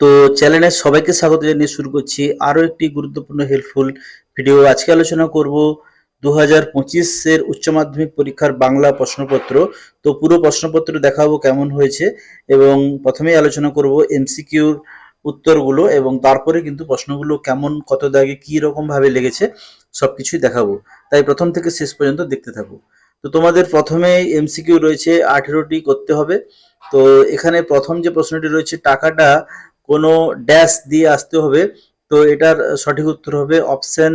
তো চ্যানেলে সবাইকে স্বাগত জানিয়ে শুরু করছি আরও একটি গুরুত্বপূর্ণ হেল্পফুল ভিডিও আজকে আলোচনা করব দু হাজার পঁচিশের উচ্চ মাধ্যমিক পরীক্ষার বাংলা প্রশ্নপত্র। তো পুরো প্রশ্নপত্র দেখাবো কেমন হয়েছে এবং প্রথমেই আলোচনা করব এমসিকিউর উত্তরগুলো এবং তারপরে কিন্তু প্রশ্নগুলো কেমন, কত দাগে, কী রকমভাবে লেগেছে সব কিছুই দেখাবো। তাই প্রথম থেকে শেষ পর্যন্ত দেখতে থাকো। তো তোমাদের প্রথমেই এমসিকিউ রয়েছে, আঠেরোটি করতে হবে। তো এখানে প্রথম যে প্রশ্নটি রয়েছে, টাকাটা কোনো ড্যাশ দিয়ে আসতে হবে, তো এটার সঠিক উত্তর হবে অপশন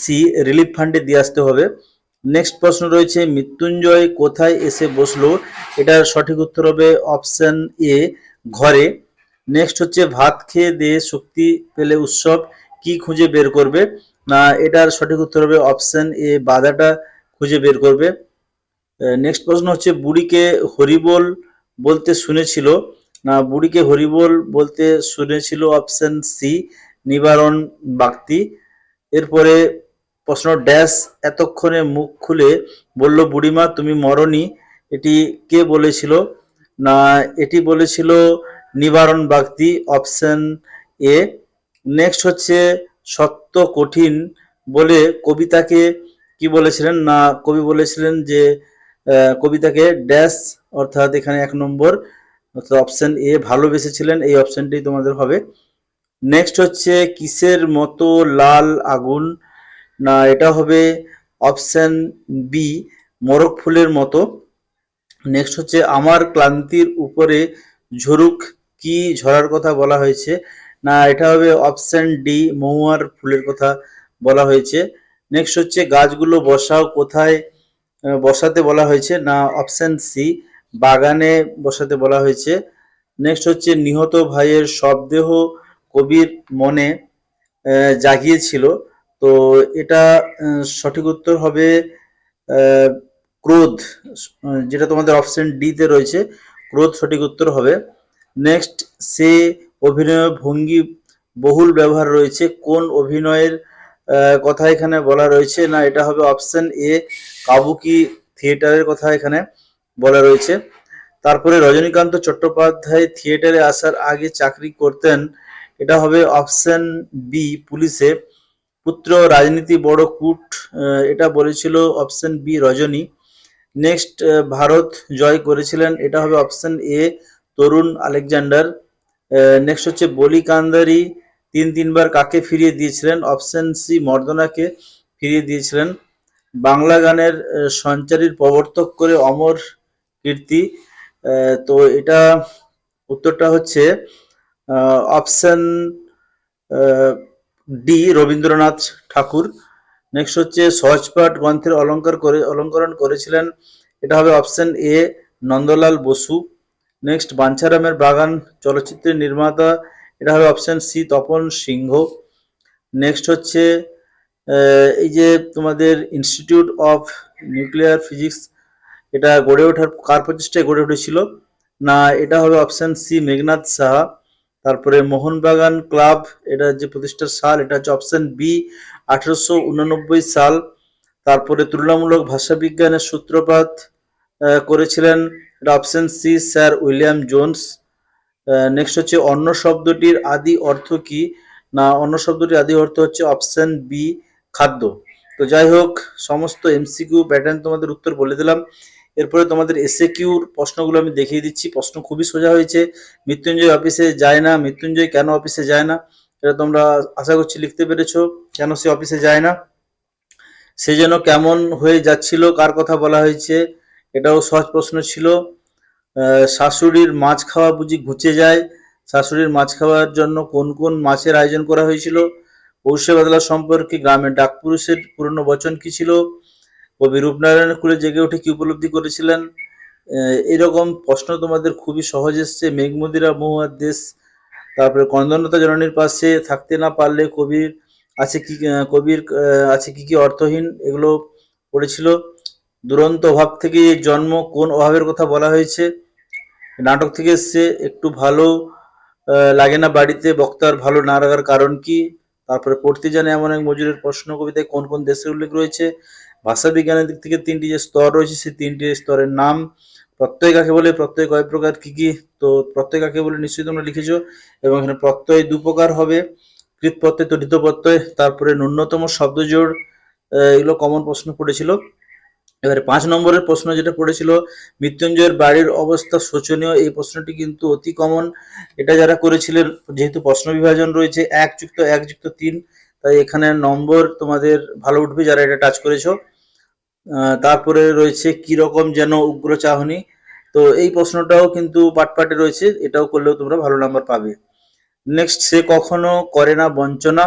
সি রিলিফ ফান্ডে দিয়ে আসতে হবে। নেক্সট প্রশ্ন রয়েছে, মৃত্যুঞ্জয় কোথায় এসে বসল? এটার সঠিক উত্তর হবে অপশন এ ঘরে। নেক্সট হচ্ছে, ভাত খেয়ে দিয়ে শক্তি পেলে উৎসব, কি খুঁজে বের করবে? না, এটার সঠিক উত্তর হবে অপশন এ বাধাটা খুঁজে বের করবে। নেক্সট প্রশ্ন হচ্ছে, বুড়িকে হরিবোল বলতে শুনেছিল না, বুড়িকে হরিবোল বলতে শুনেছিল অপশন সি নিবারণ বাক্তি এরপরে প্রশ্ন ড্যাশ এতক্ষণে মুখ খুলে বলল, বুড়িমা, তুমি মরনি। এটি কে বলেছিল? না, এটি বলেছিল নিবারণ বাগদি অপশন এ নেক্সট হচ্ছে সত্য কঠিন বলে কবিতাকে কি বলেছিলেন? না, কবি বলেছিলেন যে কবিতাকে ড্যাশ অর্থাৎ এখানে এক নম্বর। অর্থাৎ অপশন এ ভালোবেসেছিলেন, এই অপশনটি তোমাদের হবে। নেক্সট হচ্ছে কিসের মতো লাল আগুন? না, এটা হবে অপশন বি মোরগ ফুলের মতো। নেক্সট হচ্ছে আমার ক্লান্তির উপরে ঝরুক কি ঝরার কথা বলা হয়েছে? না, এটা হবে অপশন ডি মহুয়ার ফুলের কথা বলা হয়েছে। নেক্সট হচ্ছে গাছগুলো বসাও, কোথায় বসাতে বলা হয়েছে? না অপশন সি বাগানে বসাতে বলা হয়েছে। নেক্সট হচ্ছে, নিহত ভাইয়ের শবদেহ কবির মনে জাগিয়েছিল। তো এটা সঠিক উত্তর হবে ক্রোধ। যেটা তোমাদের অপশন ডিতে রয়েছে, ক্রোধ সঠিক উত্তর হবে। নেক্সট সে অভিনয় ভঙ্গি বহুল ব্যবহার রয়েছে। কোন অভিনয়ের কথা এখানে বলা রয়েছে? না, এটা হবে অপশন এ কাবুকি থিয়েটারের কথা এখানে। বলা রয়েছে। তারপরে রজনীকান্ত চট্টোপাধ্যায় থিয়েটারে আসার আগে চাকরি করতেন। এটা হবে অপশন বি, পুলিশে। পুত্র রাজনীতি বড় কূট এটা বলেছিল option B, Rajani. Next Bharat জয় করেছিলেন। এটা হবে option A, Tarun Alexander. Next হচ্ছে বলি কান্দারি। তিন, তিনবার কাকে ফিরিয়ে দিয়েছিলেন? অপশন সি, মর্দনাকে ফিরিয়ে দিয়েছিলেন। বাংলা গানের সঞ্চারীর প্রবর্তক করে অমর কীর্তি। তো এটা উত্তরটা হচ্ছে option D, Rabindranath Tagore. Next হচ্ছে সহজপাঠ গ্রন্থের অলংকার করে, অলঙ্করণ করেছিলেন। এটা হবে option A, Nandalal Bose. Next বাঞ্ছারামের বাগান চলচ্চিত্রের নির্মাতা। এটা হবে option C, Tapan Sinha. Next হচ্ছে এই যে তোমাদের ইনস্টিটিউট অফ নিউক্লিয়ার ফিজিক্স এটা গড়ে ওঠার, কার প্রচেষ্টায় গড়ে উঠেছিল? না, এটা হবে অপশন সি মেঘনাথ সাহা। তারপরে মোহনবাগান ক্লাব, এটা যে প্রতিষ্ঠার সাল, এটা হচ্ছে অপশন বি আঠারোশো উননব্বই সাল। তারপরে তুলনামূলক ভাষাবিজ্ঞানের সূত্রপাত করেছিলেন। এটা option C sir William Jones. Next হচ্ছে অন্য শব্দটির আদি অর্থ কি? না, অন্য শব্দটির আদি অর্থ হচ্ছে অপশন বি খাদ্য। তো যাই হোক, সমস্ত এমসিকিউ প্যাটার্ন তোমাদের উত্তর বলে দিলাম। এরপরে তোমাদের এসএ কিউর প্রশ্নগুলো আমি দেখিয়ে দিচ্ছি। প্রশ্ন খুবই সোজা হয়েছে। মৃত্যুঞ্জয় অফিসে যায় না। মৃত্যুঞ্জয় কেন অফিসে যায় না? এটা তোমরা আশা করছি লিখতে পেরেছ। কেন সে অফিসে যায় না? সে যেন কেমন হয়ে যাচ্ছিল, কার কথা বলা হয়েছে, এটাও সহজ প্রশ্ন ছিল। শাশুড়ির মাছ খাওয়া বুঝি ঘুচে যায়। শাশুড়ির মাছ খাওয়ার জন্য কোন কোন মাছের আয়োজন করা হয়েছিল? পৌষে বাদলা সম্পর্কে গ্রামের ডাকপুরুষের পুরনো বচন কি ছিল? কবি রূপনারায়ণ খুলে জেগে উঠে কি উপলব্ধি করেছিলেন? এরকম প্রশ্ন তোমাদের খুবই সহজ এসছে। মেঘমদিরা মহুয়ার দেশ, তারপরে কন্দনতা জননীর পাশে থাকতে না পারলে কবির আছে কি কবির আছে কি কি অর্থহীন? এগুলো পড়েছিল। দুরন্ত অভাব থেকে জন্ম কোন অভাবের কথা বলা হয়েছে? নাটক থেকে এসছে, একটু ভালো লাগে না বাড়িতে, বক্তার ভালো না লাগার কারণ কি? তারপরে পড়তে জানে এমন এক মজুরের প্রশ্ন কবিতায় কোন কোন দেশের উল্লেখ রয়েছে? ভাষা বিজ্ঞানের দিক থেকে তিনটি যে স্তর রয়েছে, সেই তিনটি স্তরের নাম প্রত্যয় কাকে বলে, প্রত্যয় কয় প্রকার, কি কি? তো প্রত্যয় কাকে বলে নিশ্চয়ই তোমরা লিখেছো, এবং এখানে প্রত্যয় দু প্রকার হবে, কৃত প্রত্যয় তরিত প্রত্যয়, তারপরে ন্যূনতম শব্দজোড় এগুলো কমন প্রশ্ন পড়েছিল। এবারে পাঁচ নম্বরের প্রশ্ন যেটা পড়েছিল, মৃত্যুঞ্জয়ের বাড়ির অবস্থা শোচনীয়, এই প্রশ্নটি কিন্তু অতি কমন এটা যারা করেছিলেন, যেহেতু প্রশ্ন বিভাজন রয়েছে, এক যুক্ত এক যুক্ত তিন, তাই এখানে নম্বর তোমাদের ভালো উঠবে যারা এটা টাচ করেছ। তারপরে রয়েছে কি রকম যেন উগ্র চাহনি তো এই প্রশ্নটাও কিন্তু পাটপাটে রয়েছে, এটাও করলেও তোমরা ভালো নাম্বার পাবে। নেক্সট সে কখনো করে না বঞ্চনা।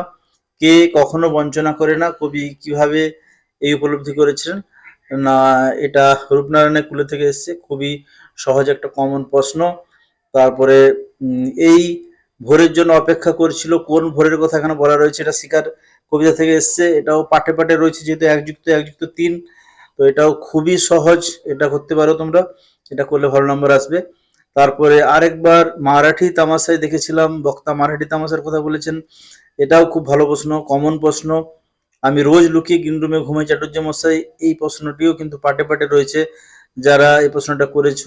কে কখনো বঞ্চনা করে না? কবি কীভাবে এই উপলব্ধি করেছিলেন? না, এটা রূপনারায়ণের কুলে থেকে এসেছে। খুবই সহজ একটা কমন প্রশ্ন। তারপরে এই ভোরের জন্য অপেক্ষা করছিল, কোন ভোরের কথা এখানে বলা রয়েছে, এটা শিকার কবিতা থেকে এসছে। এটাও পাটে পাটে রয়েছে, যেহেতু একযুক্ত একযুক্ত তিন। তো এটাও খুবই সহজ, এটা করতে পারো তোমরা। এটা করলে ভালো নম্বর আসবে। তারপরে আরেকবার মারাঠি তামাশায় দেখেছিলাম, বক্তা মারাঠি তামাশার কথা বলেছেন। এটাও খুব ভালো প্রশ্ন কমন প্রশ্ন। আমি রোজ লুকিয়ে গ্রিন রুমে ঘুমাই চাটুর্য মশাই, এই প্রশ্নটিও কিন্তু পাটে পাটে রয়েছে। যারা এই প্রশ্নটা করেছ,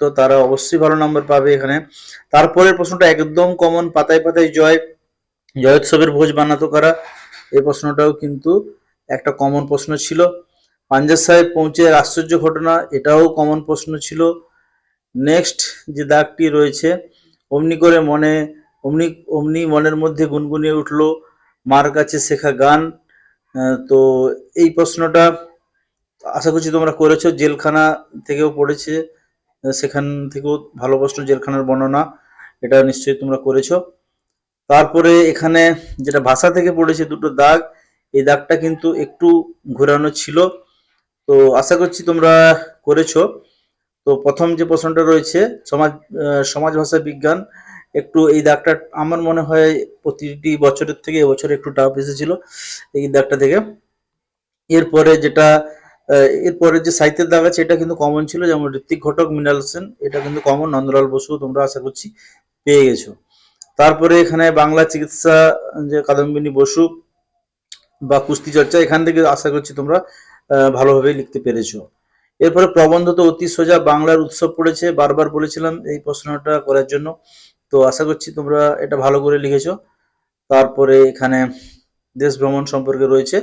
তো তারা অবশ্যই ভালো নম্বর পাবে এখানে। তারপরের প্রশ্নটা একদম কমন পাতায় পাতায় জয়। জয়োৎসবের ভোজ বানাতো কারা? এই প্রশ্নটাও কিন্তু একটা কমন প্রশ্ন ছিল। পাঞ্জাব সাহেব পৌঁছে আশ্চর্য ঘটনা, এটাও কমন প্রশ্ন ছিল। নেক্সট যে দাগটি রয়েছে, অমনি করে মনে, অমনি অমনি মনের মধ্যে গুনগুনিয়ে উঠল মার কাছে শেখা গান। তো এই প্রশ্নটা আশা করছি তোমরা করেছ। জেলখানা থেকেও পড়েছে, সেখান থেকেও ভালো প্রশ্ন, জেলখানার বর্ণনা, এটা নিশ্চয়ই তোমরা করেছ। তারপরে এখানে যেটা ভাষা থেকে পড়েছে দুটো দাগ, এই দাগটা কিন্তু একটু ঘোরানো ছিল। তো আশা করছি তোমরা করেছ। তো প্রথম যে প্রশ্নটা রয়েছে, সমাজ সমাজ ভাষা বিজ্ঞান, একটু এই দাগটা আমার মনে হয় প্রতিটি বছরের থেকে এবছর একটু টাফ এসেছিল এই দাগটা থেকে এরপরে যেটা এরপরে যে সাহিত্যের দাগ আছে, এটা কিন্তু কমন ছিল, যেমন ঋত্বিক ঘটক, মৃণাল সেন, এটা কিন্তু কমন নন্দলাল বসু, তোমরা আশা করছি পেয়ে গেছো। তারপরে এখানে বাংলা চিকিৎসা, যে কাদম্বিনী বসু বা কুস্তি চর্চা, এখান থেকে আশা করছি তোমরা ভালোভাবে লিখতে পেরেছ। এরপরে প্রবন্ধ তো অতি সোজা, বাংলার উৎসব পড়েছে, বারবার বলেছিলাম এই প্রশ্নটা করার জন্য। তো আশা করছি তোমরা এটা ভালো করে লিখেছো। তারপরে এখানে দেশ ভ্রমণ সম্পর্কে রয়েছে।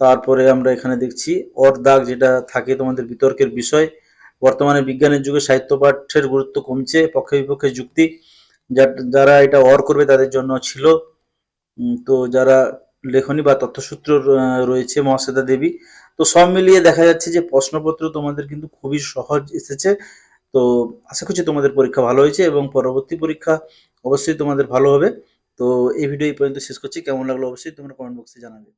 তারপরে আমরা এখানে দেখছি অর দাগ যেটা থাকে তোমাদের বিতর্কের বিষয়। বর্তমানে বিজ্ঞানের যুগে সাহিত্য পাঠের গুরুত্ব কমছে, পক্ষে বিপক্ষে যুক্তি। যারা এটা অর করবে তাদের জন্য ছিল। তো যারা লেখনী বা তথ্যসূত্র রয়েছে মহাশ্বেতা দেবী। তো সব মিলিয়ে দেখা যাচ্ছে যে প্রশ্নপত্র তোমাদের কিন্তু খুবই সহজ এসেছে। তো আশা করছি তোমাদের পরীক্ষা ভালো হয়েছে এবং পরবর্তী পরীক্ষা অবশ্যই তোমাদের ভালো হবে। তো এই ভিডিও এই পর্যন্ত শেষ করছি। কেমন লাগল অবশ্যই তোমরা কমেন্ট বক্সে জানাবে।